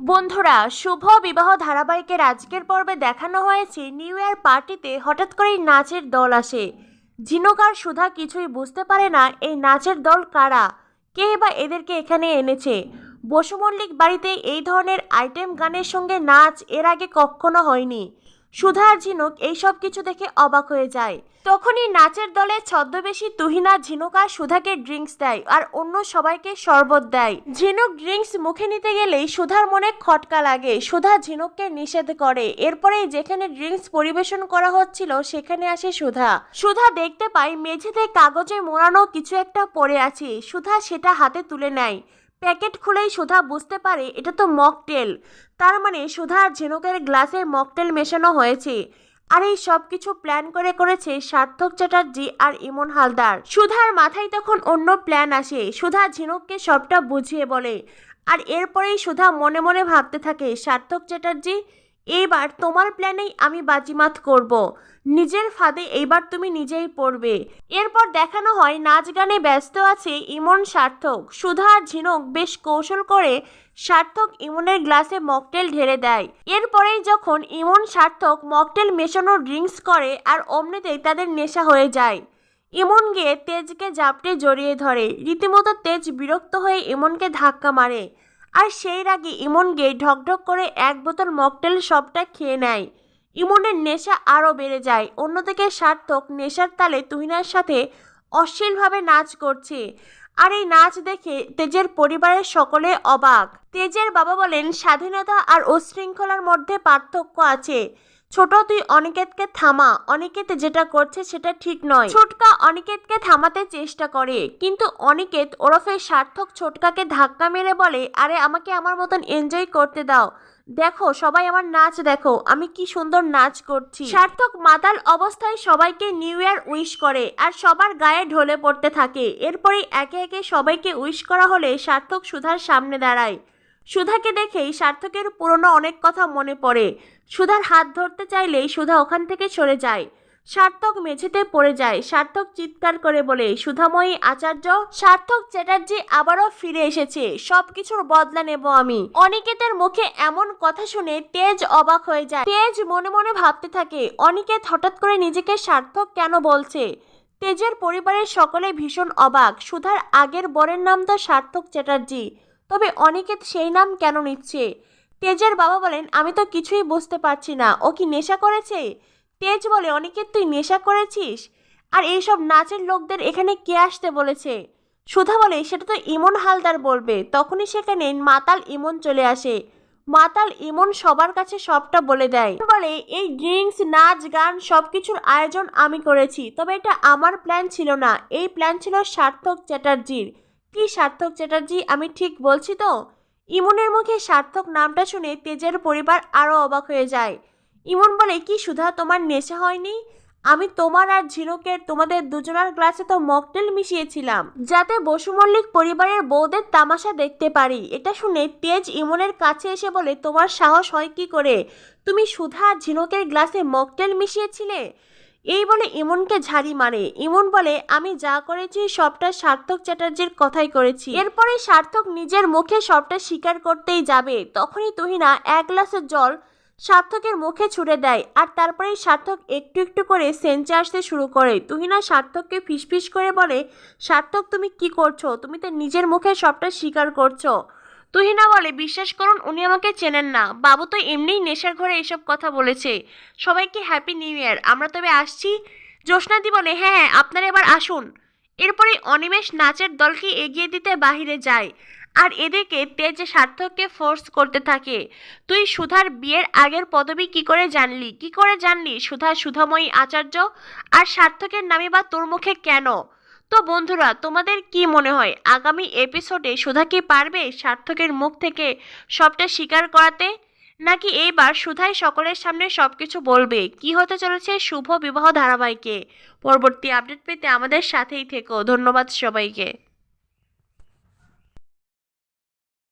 বন্ধুরা, শুভ বিবাহ ধারাবাহিকের আজকের পর্বে দেখানো হয়েছে নিউ ইয়ার পার্টিতে হঠাৎ করেই নাচের দল আসে। ঝিনকার সুধা কিছুই বুঝতে পারে না এই নাচের দল কারা, কে বা এদেরকে এখানে এনেছে। বসুমল্লিক বাড়িতে এই ধরনের আইটেম গানের সঙ্গে নাচ এর আগে কখনো হয়নি। সুধা আর ঝিনুক এইসব কিছু দেখে অবাক হয়ে যায়। তখনই নাচের দলে ছদ্মবেশী তুহিনা, ঝিনুক আর সুধাকে ড্রিঙ্কস দেয় আর অন্য সবাইকে শরবত দেয়। ঝিনুক ড্রিঙ্কস মুখে নিতে গেলেই সুধার মনে খটকা লাগে। সুধা ঝিনুককে নিষেধ করে। এরপরেই যেখানে ড্রিঙ্কস পরিবেশন করা হচ্ছিল, সেখানে আসে সুধা। সুধা দেখতে পায়, মেঝেতে কাগজে মোড়ানো কিছু একটা পড়ে আছে। সুধা সেটা হাতে তুলে নেয়। প্যাকেট খুলেই সুধা বুঝতে পারে এটা তো মকটেল। তার মানে সুধা আর ঝিনুকের গ্লাসে মকটেল মেশানো হয়েছে। আর এই সব কিছু প্ল্যান করে করেছে সার্থক চ্যাটার্জি আর ইমন হালদার। সুধার মাথায় তখন অন্য প্ল্যান আসে। সুধা ঝিনুককে সবটা বুঝিয়ে বলে। আর এরপরেই সুধা মনে মনে ভাবতে থাকে, সার্থক চ্যাটার্জি এইবার তোমার প্ল্যানেই আমি বাজিমাত করব। নিজের ফাঁদে এইবার তুমি নিজেই পড়বে। এরপর দেখানো হয় নাচ গানে ব্যস্ত আছে ইমন সার্থক। সুধা আর ঝিনুক বেশ কৌশল করে সার্থক ইমনের গ্লাসে মকটেল ঢেলে দেয়। এরপরেই যখন ইমন সার্থক মকটেল মেশানো ড্রিঙ্কস করে আর অমনিতেই তাদের নেশা হয়ে যায়। ইমন গিয়ে তেজকে জাপটে জড়িয়ে ধরে। রীতিমতো তেজ বিরক্ত হয়ে ইমনকে ধাক্কা মারে। আর সেই রাগে ইমন গিয়ে ঢকঢক করে এক বোতল মকটেল সবটা খেয়ে নেয়। ইমনের নেশা আরও বেড়ে যায়। অন্যদিকে সার্থক নেশার তালে তুহিনার সাথে অশ্লীলভাবে নাচ করছে। আর এই নাচ দেখে তেজের পরিবারের সকলে অবাক। তেজের বাবা বলেন, স্বাধীনতা আর উশৃঙ্খলার মধ্যে পার্থক্য আছে। ছোট তুই অনিকেতকে থামা। অনিকেত যেটা করছে সেটা ঠিক নয়। ছোটকা অনিকেতকে থামাতে চেষ্টা করে। কিন্তু অনিকেত ওরফে সার্থক ছোটকাকে ধাক্কা মেরে বলে, আরে, আমাকে আমার মতন এনজয় করতে দাও। দেখো, সবাই আমার নাচ দেখো, আমি কি সুন্দর নাচ করছি। সার্থক মাতাল অবস্থায় সবাইকে নিউ ইয়ার উইশ করে, আর সবার গায়ে ঢলে পড়তে থাকে। এরপরে একে একে সবাইকে উইশ করা হলে সার্থক সুধার সামনে দাঁড়ায়। সুধাকে দেখেই সার্থকের পুরনো অনেক কথা মনে পড়ে। সুধার হাত ধরতে চাইলেই সুধা ওখান থেকে সরে যায়। সার্থক মেঝেতে পড়ে যায়। সার্থক চিৎকার করে বলে, সুধাময়ী আচার্য, সার্থক চ্যাটার্জি আবারও ফিরে এসেছে। সবকিছুর বদলা নেব আমি। অনিকেতের মুখে এমন কথা শুনে তেজ অবাক হয়ে যায়। তেজ মনে মনে ভাবতে থাকে, অনিকেত হঠাৎ করে নিজেকে সার্থক কেন বলছে? তেজের পরিবারের সকলে ভীষণ অবাক। সুধার আগের বরের নাম তো সার্থক চ্যাটার্জি, তবে অনিকেত সেই নাম কেন নিচ্ছে? তেজের বাবা বলেন, আমি তো কিছুই বুঝতে পারছি না। ও কি নেশা করেছে? তেজ বলে অনিকেত তুই নেশা করেছিস? আর এইসব নাচের লোকদের এখানে কে আসতে বলেছে? সুধা বলে, সেটা তো ইমন হালদার বলবে। তখনই সেখানে মাতাল ইমন চলে আসে। মাতাল ইমন সবার কাছে সবটা বলে দেয়। বলে, এই ড্রিঙ্কস, নাচ, গান সবকিছুর আয়োজন আমি করেছি। তবে এটা আমার প্ল্যান ছিল না। এই প্ল্যান ছিল সার্থক চ্যাটার্জির। কি সার্থক চ্যাটার্জি? আমি ঠিক বলছি তো? ইমনের মুখে সার্থক নামটা শুনে তেজের পরিবার আরও অবাক হয়ে যায়। ইমন বলে, কি সুধা, তোমার নেশা হয়নি? আমি তোমার আর ঝিনুকের তোমাদের দুজনার গ্লাসে তো মকটেল মিশিয়েছিলাম। যাতে বসু মল্লিক পরিবারের বউদের তামাশা দেখতে পারি। এটা শুনে তেজ ইমনের কাছে এসে বলে, তোমার সাহস হয় কি করে? তুমি সুধা আর ঝিনুকের গ্লাসে মকটেল মিশিয়েছিলে? এই বলে ইমনকে ঝাড়ি মারে। ইমন বলে, আমি যা করেছি, সবটা সার্থক চ্যাটার্জির কথাই করেছি। এরপরে সার্থক নিজের মুখে সবটা স্বীকার করতেই যাবে। তখনই তুহিনা এক গ্লাসের জল সার্থকের মুখে ছুড়ে দেয় আর তারপরেই সার্থক একটু একটু করে সেঞ্চে আসতে শুরু করে। তুহিনা সার্থককে ফিসফিস করে বলে, সার্থক, তুমি কি করছ? তুমি তো নিজের মুখে সবটা স্বীকার করছ। তুহিনা বলে, বিশ্বাস করুন, উনি আমাকে চেনেন না। বাবু তো এমনিই নেশার ঘরে এসব কথা বলেছে। সবাইকে হ্যাপি নিউ ইয়ার আমরা তবে আসছি? জ্যোৎস্নাদি বলে হ্যাঁ হ্যাঁ আপনারা এবার আসুন। এরপরে অনিমেষ নাচের দলকে এগিয়ে দিতে বাহিরে যায়। আর এদিকে তেজ সার্থককে ফোর্স করতে থাকে। তুই সুধার বিয়ের আগের পদবি কি করে জানলি? কি করে জানলি সুধা সুধাময়ী আচার্য? আর সার্থকের নামে বা তোর মুখে কেন? তো বন্ধুরা, তোমাদের কি মনে হয়? আগামী এপিসোডে সুধা কি পারবে সার্থকের মুখ থেকে সবটা স্বীকার করাতে? নাকি এইবার সুধাই সকলের সামনে সবকিছু বলবে? কি হতে চলেছে শুভ বিবাহ ধারাবাহিকে? পরবর্তী আপডেট পেতে আমাদের সাথেই থেকো। ধন্যবাদ সবাইকে।